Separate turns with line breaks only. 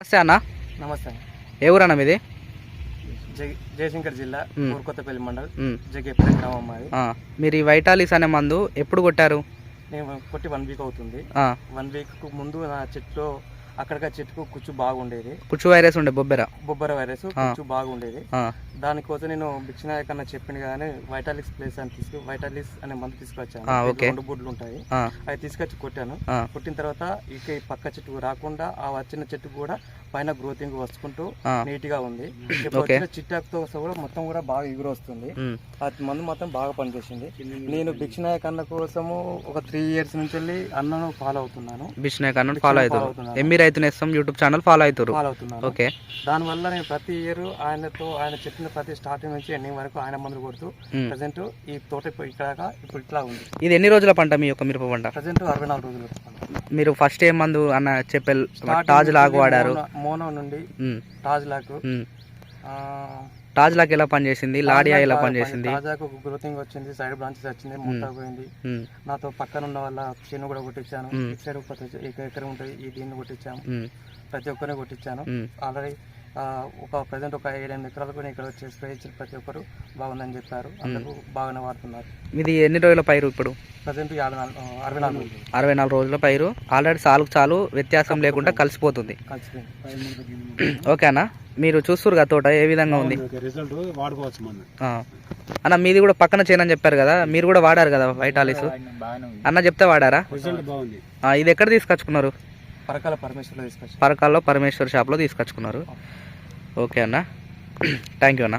నమస్తే అన్న.
నమస్తే
ఏ ఊరన్న మీది?
జై జయశంకర్ జిల్లా. ఊరుకొత్తపల్లి మండల్ జగేపల్లి గ్రామం మాది.
మీరు ఈ వైటాలిస్ అనే మందు ఎప్పుడు కొట్టారు?
నేను కొట్టి వన్ వీక్ అవుతుంది.
ఆ,
వన్ వీక్ ముందు నా చెట్టు అక్కడికి చెట్టుకు కుచ్చు బాగుండేది.
పుచ్చు వైరస్ ఉండే బొబ్బెర.
బొబ్బర వైరస్ కుచ్చు బాగుండేది. దానికోసం నేను బిక్షనాయక్ అన్న చెప్పింది కానీ వైటాలిక్స్ ప్లేస్ అని తీసుకు వైటాలిక్స్ అనే మందు తీసుకొచ్చాను. రెండు బుడ్లు ఉంటాయి. అవి తీసుకొచ్చి కొట్టాను. కొట్టిన తర్వాత ఇక ఈ పక్క చెట్టుకు రాకుండా ఆ వచ్చిన చెట్టు కూడా పైన గ్రోతింగ్ వస్తుకుంటూ
ఆ,
నీట్గా ఉంది ఇప్పుడు
ఓకే.
వచ్చిన చిట్టాకుతో కూడా మొత్తం కూడా బాగా ఎగురు వస్తుంది అది మందు మాత్రం బాగా పనిచేసింది. నేను భిక్షనాయక్ అన్న కోసము ఒక త్రీ ఇయర్స్ నుంచి వెళ్ళి అన్నను ఫాలో అవుతున్నాను.
బిష్నాయక్ అన్న ఫాలో అవుతారు.
అవుతున్నాను.
MB Rythu Nestham YouTube channel follow అవుతారు.
ఫాలో అవుతున్నాను.
ఓకే
దానివల్ల నేను ప్రతి ఇయర్ ఆయనతో ఆయన చెప్పిన ప్రతి స్టార్టింగ్ నుంచి ఎండింగ్ వరకు ఆయన మందులు కొడుతూ. ప్రజెంట్ ఈ తోట ఇప్పుడు ఇక్కడ ఇప్పుడు ఇట్లా ఉంది.
ఇది ఎన్ని రోజుల పంట మీ యొక్క మిరప పంట?
ప్రజెంట్ అరవై నాలుగు రోజులు.
మీరు ఫస్ట్ ఏ మందు అన్న
Starting
టాజ్
నుంచి
వాడారు.
మోనో- నుండి టాజ్ లాక్
టాజ్ లాగ్ ఎలా పనిచేసింది? లాడియా ఎలా
లాక్
పనిచేసింది?
గ్రోతింగ్ వచ్చింది సైడ్ బ్రాంచెస్ వచ్చింది ముట్ట పోయింది.
ఉమ్,
నాతో పక్కన ఉన్న వాళ్ళ చేను కూడా కొట్టించాను. ఇటు సైడ్ ప్రతి ఒక ఎకరం ఉంటుంది ఈ దీన్ని కొట్టించాము. ప్రతి ఒక్కరిని కొట్టించాను. ఆల్రెడీ ఒక ప్రజెంట్ ఒక ఏడెనిమిది ఎకరాలకు నేను ఇక్కడ వచ్చి స్ప్రే ఇచ్చిన ప్రతి ఒక్కరు బాగుందని చెప్పారు. అందరూ బాగానే వాడుతున్నారు.
ఇది ఎన్ని రోజుల పైరు ఇప్పుడు?
ప్రజెంట్ అరవై నాలుగు రోజులు.
అరవై నాలుగు రోజుల పైరు. ఆల్రెడీ సాలుకు చాలు వ్యత్యాసం లేకుండా కలిసిపోతుంది.
కలిసిపోయింది.
ఓకే అన్న. మీరు చూస్తురు కదా తోట ఏ విధంగా ఉంది?
రిజల్ట్ వాడుకోవచ్చు.
అన్న మీది కూడా పక్కన చేయనని చెప్పారు కదా. మీరు కూడా వాడారు కదా వైటాలిస్ అన్న చెప్తే వాడారా?
రిజల్ట్ బాగుంది.
ఆ, ఇది ఎక్కడ తీసుకొచ్చుకున్నారు?
పరకాల పరమేశ్వర్లో తీసుకొచ్చి
పరకాల్లో పరమేశ్వర్ షాప్లో తీసుకొచ్చుకున్నారు. ఓకే. అన్న. థ్యాంక్ యూ అన్న.